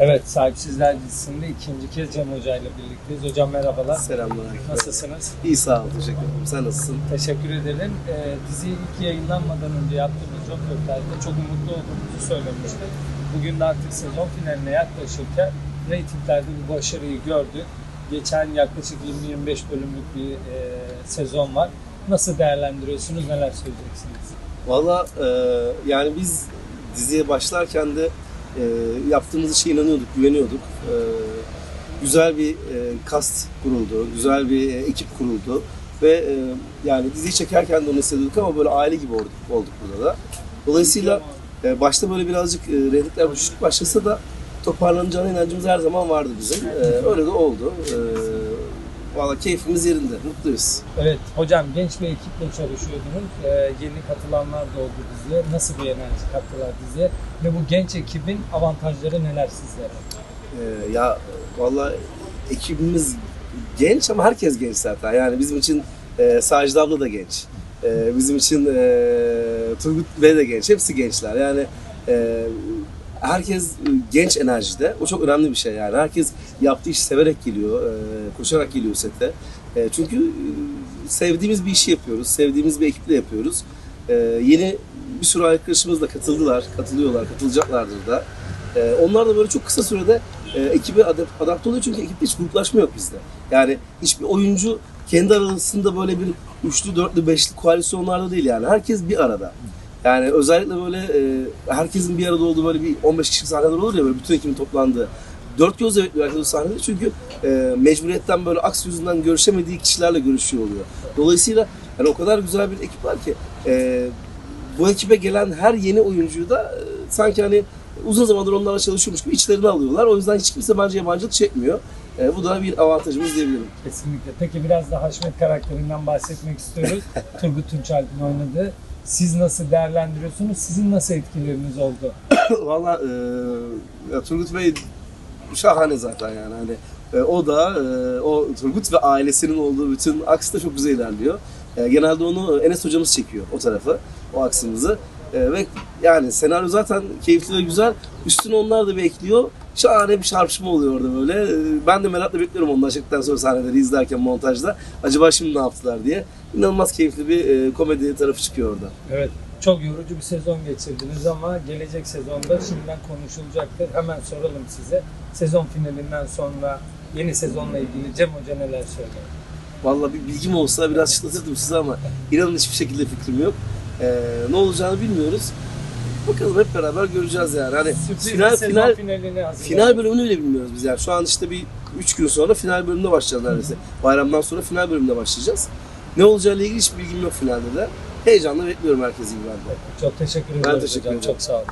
Evet, Sahipsizler dizisinde ikinci kez Cem Hoca ile birlikteyiz. Hocam merhabalar. Selamlar. Nasılsınız? İyi sağ ol, teşekkür ederim. Sen nasılsın? Teşekkür ederim. Ee, dizi ilk yayınlanmadan önce yaptığımız röportajda çok umutlu olduğumuzu söylemiştik. Bugün de artık sezon finaline yaklaşırken reytinglerde bir başarıyı gördük. Geçen yaklaşık 20-25 bölümlük bir e, sezon var. Nasıl değerlendiriyorsunuz, neler söyleyeceksiniz? Valla e, yani biz diziye başlarken de e, yaptığımız işe inanıyorduk, güveniyorduk. E, güzel bir e, kast kuruldu, güzel bir e, ekip kuruldu. Ve e, yani diziyi çekerken de onu hissediyorduk ama böyle aile gibi olduk, olduk burada da. Dolayısıyla e, başta böyle birazcık e, reytingler düşük başlasa da toparlanacağına inancımız her zaman vardı bizim. E, öyle de oldu. E, Valla keyfimiz yerinde, mutluyuz. Evet, hocam genç bir ekiple çalışıyordunuz. Ee, yeni katılanlar da oldu diziye. Nasıl bir enerji kattılar diziye? Ve bu genç ekibin avantajları neler sizlere? Ee, ya valla ekibimiz genç ama herkes genç zaten. Yani bizim için e, Sacide abla da genç. E, bizim için e, Turgut Bey de genç. Hepsi gençler. Yani e, herkes genç enerjide. O çok önemli bir şey yani. Herkes yaptığı işi severek geliyor. E, koşarak geliyor sete. E, çünkü e, sevdiğimiz bir işi yapıyoruz. Sevdiğimiz bir ekiple yapıyoruz. Yeni bir sürü arkadaşımız da katıldılar. Katılıyorlar. Katılacaklardır da. Onlar da böyle çok kısa sürede e, ekibe adap- adapte oluyor çünkü ekipte hiç gruplaşma yok bizde. Yani hiçbir oyuncu kendi arasında böyle bir üçlü, dörtlü, beşli koalisyonlarda değil yani. Herkes bir arada. Yani özellikle böyle herkesin bir arada olduğu böyle bir 15 kişilik sahneler olur ya böyle bütün ekibin toplandığı. Dört gözle bekliyor o sahnede çünkü e, mecburiyetten böyle aks yüzünden görüşemediği kişilerle görüşüyor oluyor. Dolayısıyla yani o kadar güzel bir ekip var ki e, bu ekibe gelen her yeni oyuncuyu da e, sanki hani uzun zamandır onlarla çalışıyormuş gibi içlerine alıyorlar. O yüzden hiç kimse bence yabancılık çekmiyor. E, bu da bir avantajımız diyebilirim. Kesinlikle. Peki biraz da Haşmet karakterinden bahsetmek istiyoruz. Turgut Tunçalp'in oynadığı. Siz nasıl değerlendiriyorsunuz? Sizin nasıl etkileriniz oldu? Valla e, Turgut Bey şahane zaten yani hani e, o da e, o Turgut ve ailesinin olduğu bütün aks da çok güzel ilerliyor. E, genelde onu Enes hocamız çekiyor o tarafı, o aksımızı. E, ve yani senaryo zaten keyifli ve güzel. Üstüne onlar da bir ekliyor. Şahane bir çarpışma oluyor orada böyle. E, ben de merakla bekliyorum onlar çektikten sonra sahneleri izlerken montajda. Acaba şimdi ne yaptılar diye. İnanılmaz keyifli bir e, komedi tarafı çıkıyor orada. Evet. Çok yorucu bir sezon geçirdiniz ama gelecek sezonda şimdiden konuşulacaktır. Hemen soralım size. Sezon finalinden sonra yeni sezonla ilgili Cem Hoca neler söyler? Vallahi bir bilgim olsa biraz çıtlatırdım size ama inanın hiçbir şekilde fikrim yok. Ee, ne olacağını bilmiyoruz. Bakalım hep beraber göreceğiz yani. Hani Sürpriz final, final, final bölümünü bile bilmiyoruz biz yani. Şu an işte bir 3 gün sonra final bölümüne başlayacağız neredeyse. Bayramdan sonra final bölümüne başlayacağız. Ne olacağıyla ilgili hiç bilgim yok finalde de. Heyecanla bekliyorum herkesi gibi ben de. Çok teşekkür ederim teşekkür hocam. ederim. Çok sağ olun.